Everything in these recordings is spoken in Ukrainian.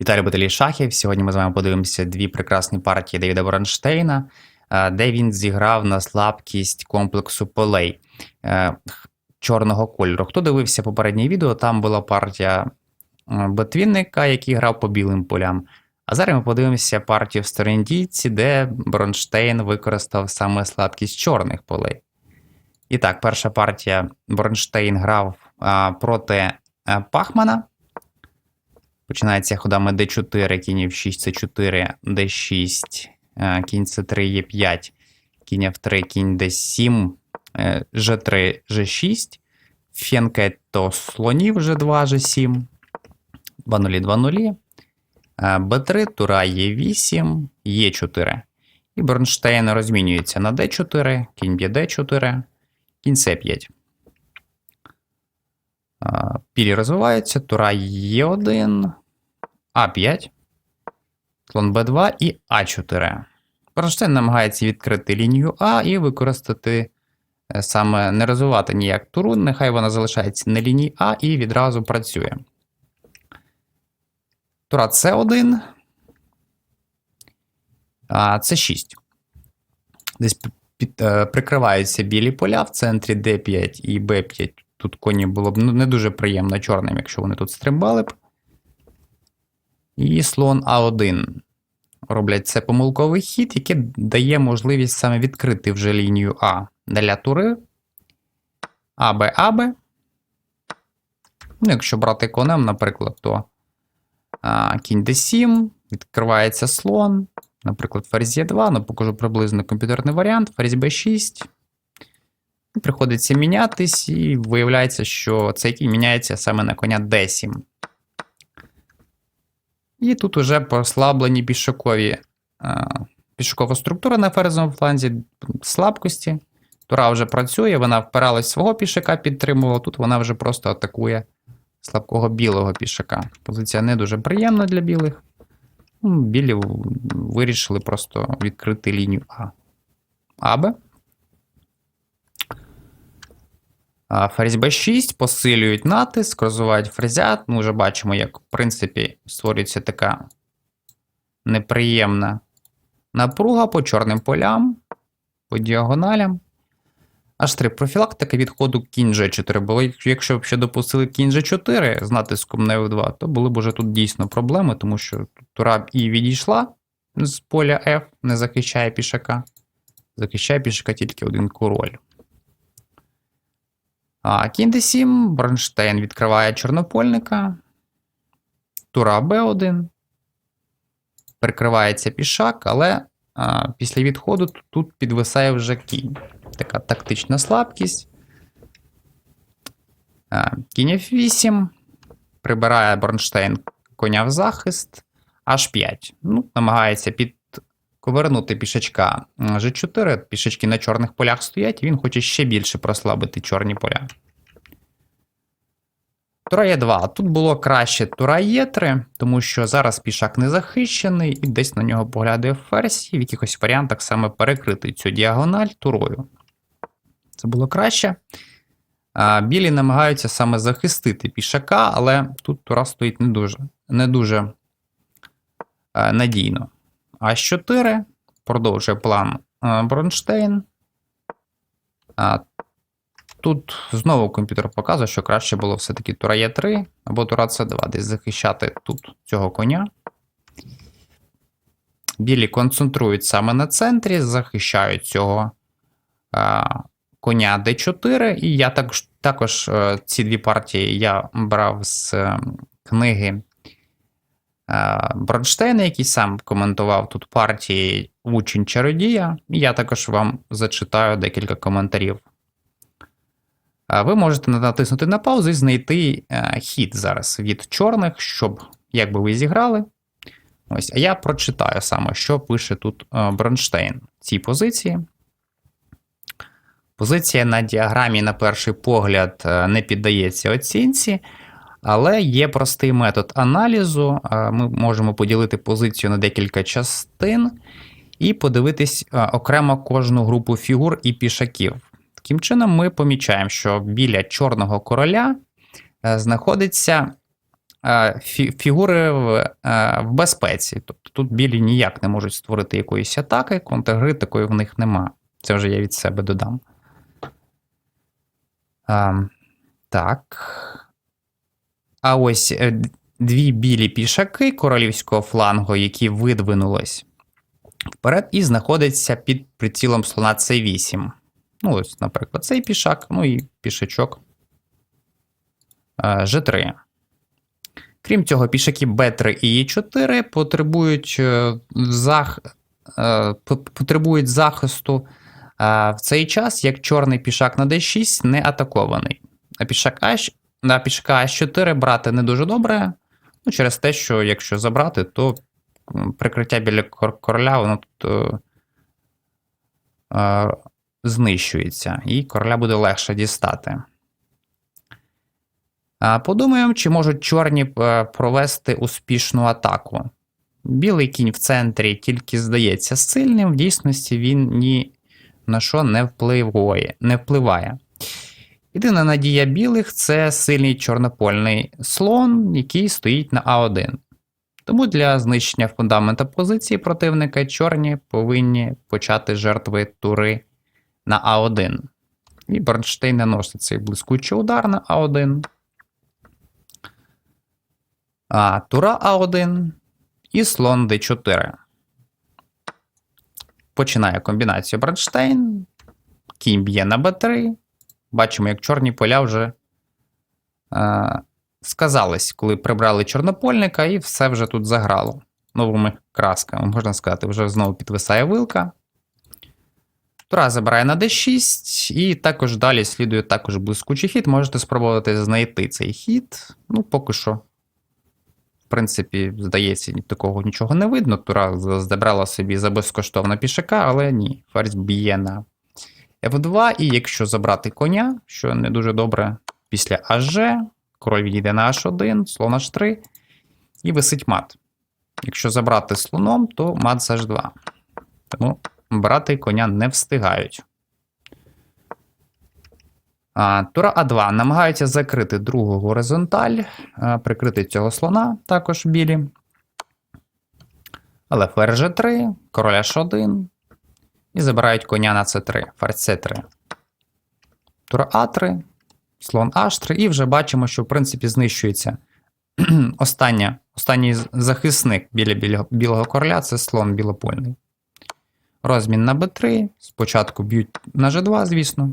Віталій Баталій Шахів. Сьогодні ми з вами подивимося дві прекрасні партії Девіда Бронштейна, е, де він зіграв на слабкість комплексу полей е, чорного кольору. Хто дивився попереднє відео, там була партія е, Ботвінника, який грав по білим полям. А зараз ми подивимося партію в Сторендійці, де Бронштейн використав саме слабкість чорних полей. І так, перша партія Бронштейн грав проти Пахмана. Починається ходами d4, кінь f6, c4, d6, е, кінь c3, e5, кінь f3, кінь d7, е, g3, g6, фенкетто слонів g2, g7, 2 0 2 0 b3, тура e8, e4. І Бронштейн розмінюється на d4, кінь б'є d4, кінь c5. Е, Пілі розвиваються, тура Е1, А5, слон Б2 і А4. Бронштейн намагається відкрити лінію А і використати е, саме не розвивати ніяк туру, нехай вона залишається на лінії А і відразу працює. Тура С1, а С6. Десь під, під, е, прикриваються білі поля в центрі Д5 і Б5. Тут коні було б ну, не дуже приємно чорним, якщо вони тут стрибали б. І слон А1. Роблять це помилковий хід, який дає можливість саме відкрити вже лінію А для тури. АБ, АБ. Ну, якщо брати конем, наприклад, то а, кінь d7, відкривається слон. Наприклад, ферзь Е2, ну покажу приблизно комп'ютерний варіант, ферзь b6. Приходиться мінятись, і виявляється, що цей кінь міняється саме на коня d7. І тут уже послаблені пішокові, е, пішокова структура на ферзовому фланзі, слабкості. Тура вже працює, вона впиралась свого пішака, підтримувала. Тут вона вже просто атакує слабкого білого пішака. Позиція не дуже приємна для білих. Ну, Білі вирішили просто відкрити лінію А. АБ. А, Ферзь b6, посилюють натиск, розвивають ферзят. Ми вже бачимо, як, в принципі, створюється така неприємна напруга по чорним полям, по діагоналям. Аж 3 профілактика відходу кінь G4. Бо якщо б ще допустили кінь G4 з натиском на F2, то були б уже тут дійсно проблеми, тому що тура і відійшла з поля F, не захищає пішака. Захищає пішака тільки один король. А кінь d7, Бронштейн відкриває чорнопольника. Тура b1. Прикривається пішак, але а, після відходу тут підвисає вже кінь. Така тактична слабкість. А, кінь f8. Прибирає Бронштейн коня в захист. H5. Ну, Намагається підковернути пішачка G4. Пішачки на чорних полях стоять, і він хоче ще більше прослабити чорні поля. Тура Е2. Тут було краще Тура Е3, тому що зараз пішак не захищений, і десь на нього поглядає ферзь, і в якихось варіантах саме перекрити цю діагональ турою. Це було краще. Білі намагаються саме захистити пішака, але тут тура стоїть не дуже не дуже надійно. А4 продовжує план Бронштейн. А, Тут знову комп'ютер показує, що краще було все-таки тура Е3 або тура С2, десь захищати тут цього коня. Білі концентрують саме на центрі, захищають цього а, коня D4. І я також також ці дві партії я брав з книги а, Бронштейна, який сам коментував тут партії Учень Чародія. Я також вам зачитаю декілька коментарів. Ви можете натиснути на паузу і знайти хід зараз від чорних, щоб як би ви зіграли. Ось, А я прочитаю саме, що пише тут Бронштейн в цій позиції. Позиція на діаграмі, на перший погляд, не піддається оцінці, але є простий метод аналізу. Ми можемо поділити позицію на декілька частин і подивитись окремо кожну групу фігур і пішаків. Таким чином, ми помічаємо, що біля чорного короля знаходиться е, фігури в, е, в безпеці. Тобто тут білі ніяк не можуть створити якоїсь атаки, контргри такої в них нема. Це вже я від себе додам. А, так. А ось е, дві білі пішаки королівського флангу, які видвинулись вперед, і знаходяться під прицілом слона C8. Ну, ось, наприклад, цей пішак, ну і пішачок е, G3. Крім цього, пішаки B3 і E4 потребують, е, зах... е, потребують захисту е, в цей час, як чорний пішак на D6 не атакований. А пішак H, на пішака H4 брати не дуже добре, ну, через те, що якщо забрати, то прикриття біля кор- короля воно тут е, е, знищується, і короля буде легше дістати. Подумаємо, чи можуть чорні е, провести успішну атаку. Білий кінь в центрі тільки здається сильним, в дійсності він ні на що не впливає. Не впливає. Єдина надія білих це сильний чорнопольний слон, який стоїть на А1. Тому для знищення фундамента позиції противника чорні повинні почати жертви тури на А1. І Бернштейн наносить цей блискучий удар на А1. А, тура А1 і слон Д4. Починає комбінацію Бронштейн. Кінь б'є на Б3. Бачимо, як чорні поля вже е, сказались, коли прибрали чорнопольника, і все вже тут заграло. Новими красками, можна сказати, вже знову підвисає вилка. Тура забирає на d6, і також далі слідує також блискучий хід. Можете спробувати знайти цей хід. Ну, поки що, в принципі, здається, такого нічого не видно. Тура забрала собі за безкоштовно пішака, але ні, ферзь б'є на F2, і якщо забрати коня, що не дуже добре, після АЖ, король відійде на H1, слон H3, і висить мат. Якщо забрати слоном, то мат з H2. Тому брати коня не встигають. Тура А2 намагаються закрити другу горизонталь, прикрити цього слона, також білі. Але ферзь G3, король H1, і забирають коня на С3, ферзь С3. Тура А3, слон H3, і вже бачимо, що в принципі знищується остання, останній захисник біля, білого короля це слон білопольний. Розмін на Б3. Спочатку б'ють на G2, звісно.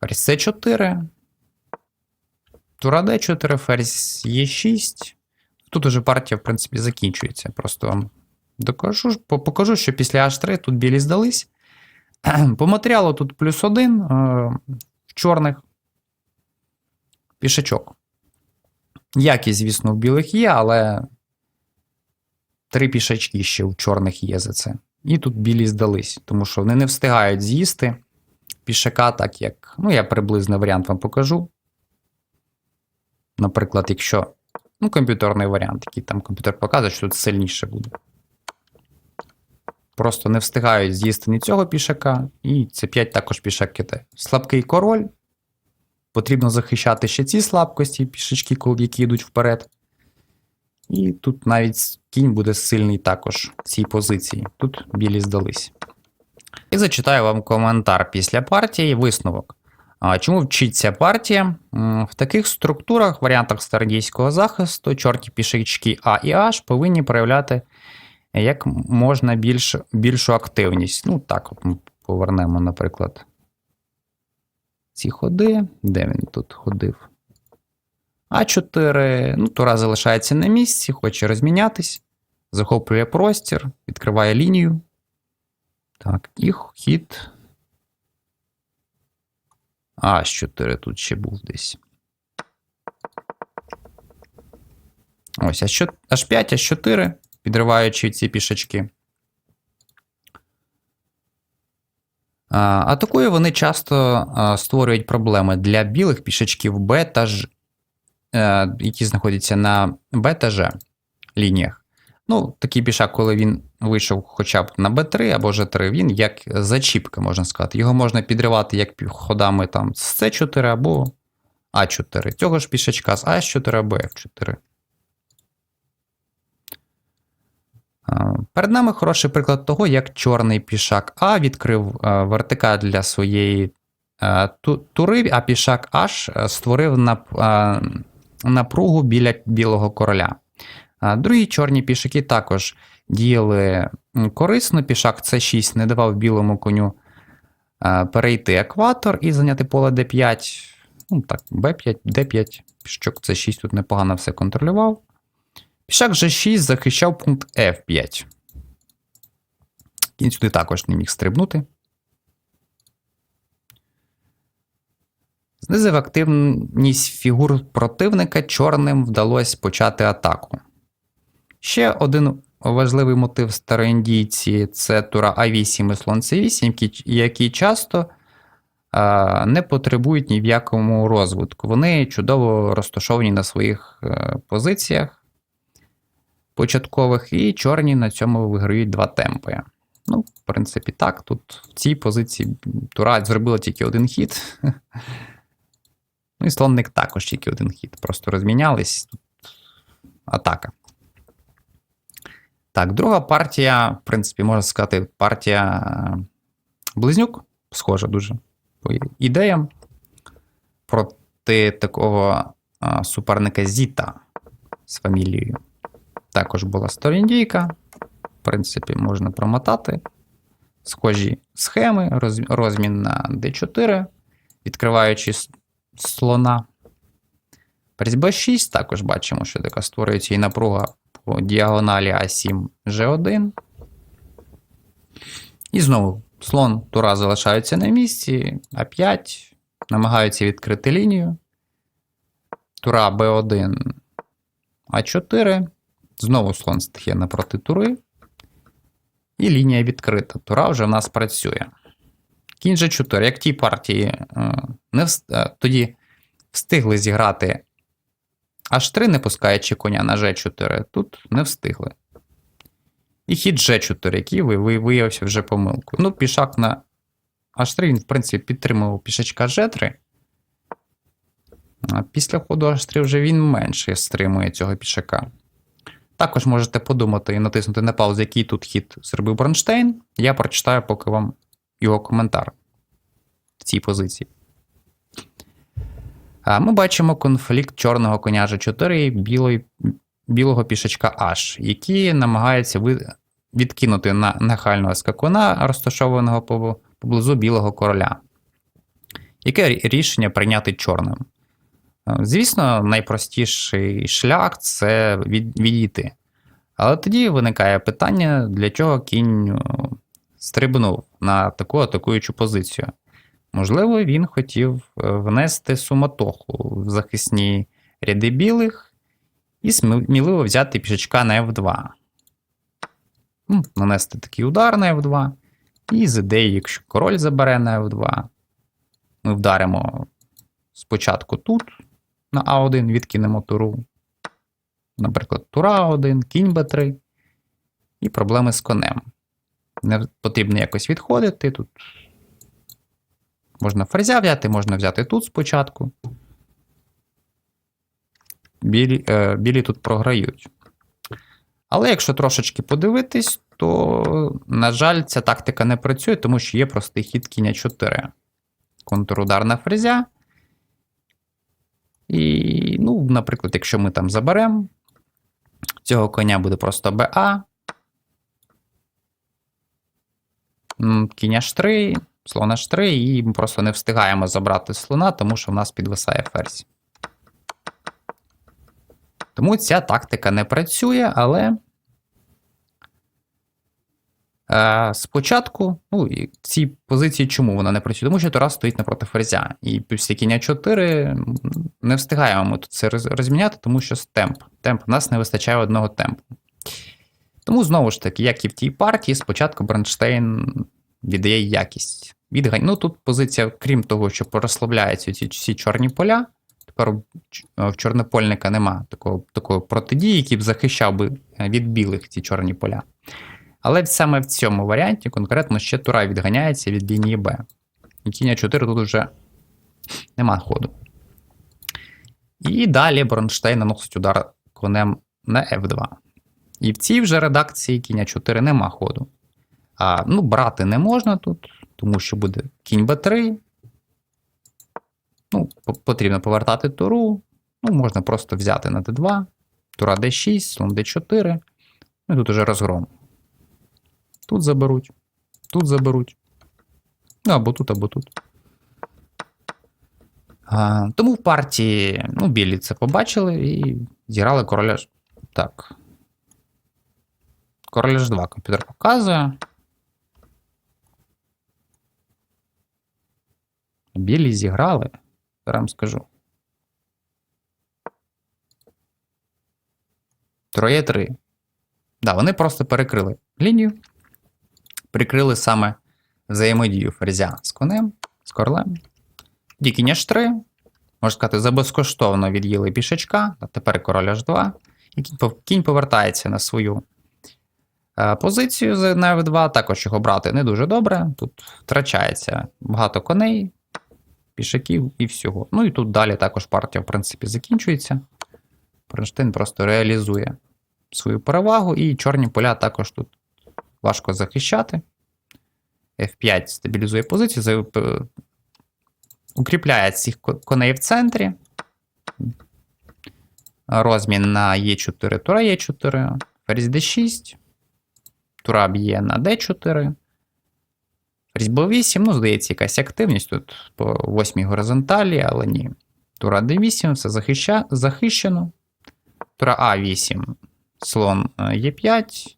Ферзь С4. Тура Д4, ферзь Е6. Тут уже партія, в принципі, закінчується. Просто докажу, по- покажу, що після H3 тут білі здались. По матеріалу тут плюс один е, в чорних пішачок. Якість, звісно, в білих є, але три пішачки ще в чорних є за це. І тут білі здались, тому що вони не встигають з'їсти пішака, так як. Ну, я приблизно варіант вам покажу. Наприклад, якщо. Ну, комп'ютерний варіант, який там комп'ютер показує, що тут сильніше буде. Просто не встигають з'їсти ні цього пішака, і це 5 також пішак ките. Слабкий король. Потрібно захищати ще ці слабкості, пішачки, коли- які йдуть вперед. І тут навіть кінь буде сильний також в цій позиції. Тут білі здались. І зачитаю вам коментар після партії, висновок. Чому вчиться партія? В таких структурах, варіантах стардійського захисту, чорті пішачки А і H повинні проявляти як можна більш, більшу активність. Ну, так, от ми повернемо, наприклад, ці ходи. Де він тут ходив? А4. Ну, Тура залишається на місці, хоче розмінятись, захоплює простір, відкриває лінію. Так, і хід. А4 тут ще був десь. Ось, H5, H4, підриваючи ці пішачки. А, Атакою вони часто створюють проблеми для білих пішачків Б та Ж, е, які знаходяться на Б та Ж лініях. Ну, такий пішак, коли він вийшов хоча б на Б3 або Ж3, він як зачіпка, можна сказати. Його можна підривати як ходами там з С4 або А4. Цього ж пішачка з А4 або F4. Перед нами хороший приклад того, як чорний пішак А відкрив а, вертикаль для своєї а, тури, а пішак H е, створив напругу біля білого короля. Другі чорні пішаки також діяли корисно. Пішак С6 не давав білому коню перейти екватор і зайняти поле d5. Ну, так, b5, d5. Пішачок С6 тут непогано все контролював. Пішак G6 захищав пункт F5. Кінь сюди також не міг стрибнути. Знизив активність фігур противника, чорним вдалося почати атаку. Ще один важливий мотив староіндійці це тура А8 і слон С8, які, часто а, не потребують ні в якому розвитку. Вони чудово розташовані на своїх е, позиціях початкових, і чорні на цьому виграють два темпи. Ну, в принципі, так. Тут в цій позиції тура зробила тільки один хід. Ну і слонник також тільки один хід. Просто розмінялись. Тут атака. Так, друга партія, в принципі, можна сказати, партія е, Близнюк. Схожа дуже по ідеям. Проти такого а, суперника Зіта з фамілією. Також була сторіндійка. Принципі, можна промотати. Схожі схеми, розмін на D4, відкриваючи слона. При b6 також бачимо, що така створюється і напруга по діагоналі А7 G1. І знову слон тура залишаються на місці, А5, намагаються відкрити лінію. Тура Б1, А4. Знову слон стає напроти тури. І лінія відкрита. Тура вже в нас працює. Кінь G4. Як в тій партії е, не вс- е, тоді встигли зіграти H3, не пускаючи коня на G4, тут не встигли. І хід G4, який ви- ви- виявився вже помилкою. Ну, пішак на H3, він, в принципі, підтримував пішачка G3. А після ходу H3 вже він менше стримує цього пішака. Також можете подумати і натиснути на паузу, який тут хід зробив Бронштейн. Я прочитаю поки вам його коментар в цій позиції. Ми бачимо конфлікт чорного коня G4 і білої, білого пішачка H, які намагаються відкинути на нахального скакуна, розташованого поблизу білого короля. Яке рішення прийняти чорним? Звісно, найпростіший шлях це від, відійти. Але тоді виникає питання, для чого кінь стрибнув на таку атакуючу позицію. Можливо, він хотів е, внести суматоху в захисні ряди білих і сміливо взяти пішачка на F2. Ну, Нанести такий удар на F2. І з ідеї, якщо король забере на F2, ми вдаримо спочатку тут на А1, відкинемо туру. Наприклад, тура А1, кінь Б3. І проблеми з конем. Не потрібно якось відходити. Тут можна ферзя взяти, можна взяти тут спочатку. Білі, е, білі тут програють. Але якщо трошечки подивитись, то, на жаль, ця тактика не працює, тому що є простий хід кіня 4. Контрудар на ферзя. І, ну, наприклад, якщо ми там заберемо, цього коня буде просто БА. Кінь H3, слон H3, і ми просто не встигаємо забрати слона, тому що в нас підвисає ферзь. Тому ця тактика не працює, але спочатку, ну, і в цій позиції чому вона не працює? Тому що Тура стоїть напроти ферзя. І після кіння 4 не встигаємо ми тут це розміняти, тому що темп. Темп у нас не вистачає одного темпу. Тому знову ж таки, як і в тій партії, спочатку Бронштейн віддає якість. Відгань. Ну тут позиція, крім того, що розслабляються ці всі чорні поля. Тепер в чорнопольника нема такого, такої протидії, який б захищав би е, від білих ці чорні поля. Але саме в цьому варіанті конкретно ще тура відганяється від лінії Б. І кінь 4 тут вже нема ходу. І далі Бронштейн наносить удар конем на F2. І в цій вже редакції кінь 4 нема ходу. А, ну, брати не можна тут, тому що буде кінь Б3. Ну, потрібно повертати туру. Ну, можна просто взяти на Д2, тура Д6, слон Д4. Ну, і тут уже розгром. Тут заберуть, тут заберуть. Ну, або тут, або тут. А, тому в партії, ну, білі це побачили і зіграли короля. Так. Короля ж 2 комп'ютер показує. Білі зіграли. Зараз скажу. Троє 3. Да, вони просто перекрили лінію. Прикрили саме взаємодію ферзя з конем, з корлем. Тоді кінь H3. Можна сказати, за безкоштовно від'їли пішачка, а тепер король H2. І кінь, повертається на свою е, позицію на F2. Також його брати не дуже добре. Тут втрачається багато коней, пішаків і всього. Ну і тут далі також партія, в принципі, закінчується. Бронштейн просто реалізує свою перевагу, і чорні поля також тут важко захищати. F5 стабілізує позицію, укріпляє цих коней в центрі. Розмін на Е4, тура Е4, ферзь D6, тура б'є на D4. Ферзь Б8, ну, здається, якась активність тут по восьмій горизонталі, але ні. Тура D8, все захища... захищено. Тура А8, слон е, Е5,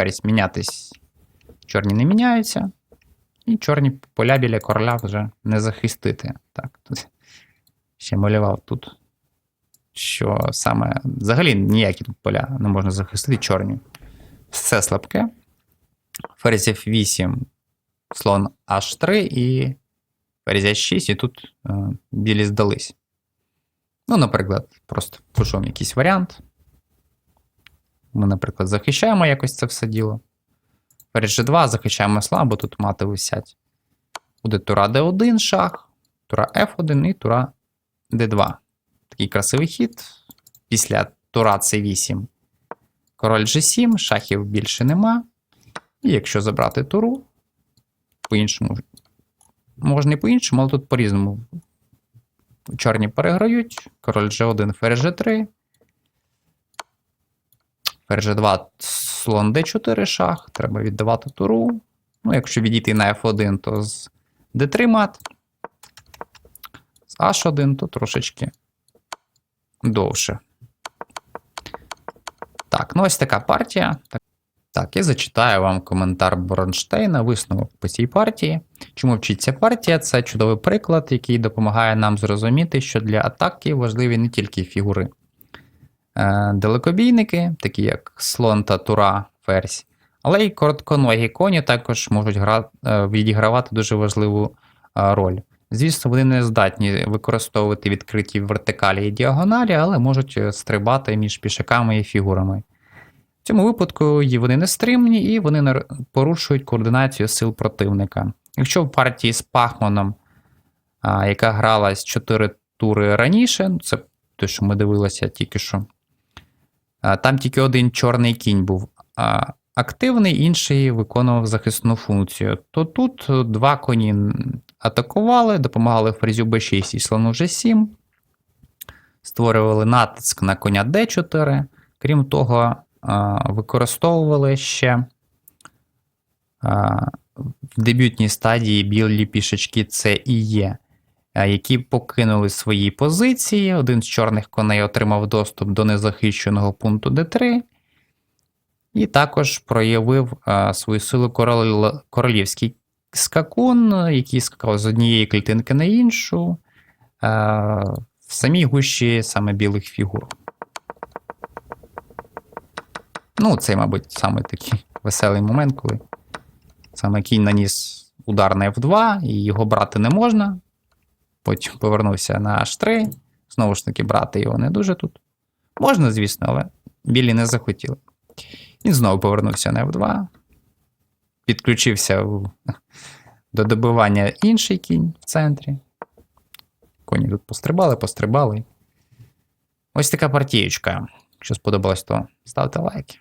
ферзь мінятись. Чорні не міняються. І чорні поля біля короля вже не захистити. Так, тут ще малював тут, що саме взагалі ніякі тут поля не можна захистити чорні. Все слабке. Ферзь F8, слон H3 і ферзь H6, і тут е, білі здались. Ну, наприклад, просто пишемо якийсь варіант. Ми, наприклад, захищаємо якось це все діло. Ферзь G2, захищаємо слабо, тут мати висять. Буде тура D1 шах, тура F1 і тура D2. Такий красивий хід. Після тура C8. Король G7, шахів більше нема. І якщо забрати туру, по-іншому. Можна і по-іншому, але тут по-різному. Чорні переграють. Король G1, ферзь G3. Ферзь G2, слон D4 шах. Треба віддавати туру. Ну, якщо відійти на F1, то з D3 мат. З H1, то трошечки довше. Так, ну ось така партія. Так, я зачитаю вам коментар Бронштейна, висновок по цій партії. Чому вчиться партія? Це чудовий приклад, який допомагає нам зрозуміти, що для атаки важливі не тільки фігури. Е, Далекобійники, такі як слон та тура, ферзь, але й коротконогі коні також можуть гра... е, відігравати дуже важливу е, роль. Звісно, вони не здатні використовувати відкриті вертикалі і діагоналі, але можуть стрибати між пішаками і фігурами. В цьому випадку вони не стримні і вони порушують координацію сил противника. Якщо в партії з Пахманом, яка гралась 4 тури раніше, ну, це те, що ми дивилися тільки що, там тільки один чорний кінь був активний, інший виконував захисну функцію. То тут два коні атакували, допомагали фрезю b6 і слону g7, створювали натиск на коня d4. Крім того, використовували ще в дебютній стадії білі пішечки С і Е, які покинули свої позиції. Один з чорних коней отримав доступ до незахищеного пункту d3. І також проявив а, свою силу король, королівський скакун, який скакав з однієї клітинки на іншу. а, В самій гущі саме білих фігур. Ну, це, мабуть, саме такий веселий момент, коли саме кінь наніс удар на F2, і його брати не можна. Потім повернувся на H3. Знову ж таки, брати його не дуже тут. Можна, звісно, але білі не захотіли. Він знову повернувся на F2. Підключився в... до добивання інший кінь в центрі. Коні тут пострибали, пострибали. Ось така партіючка. Якщо сподобалось, то ставте лайки.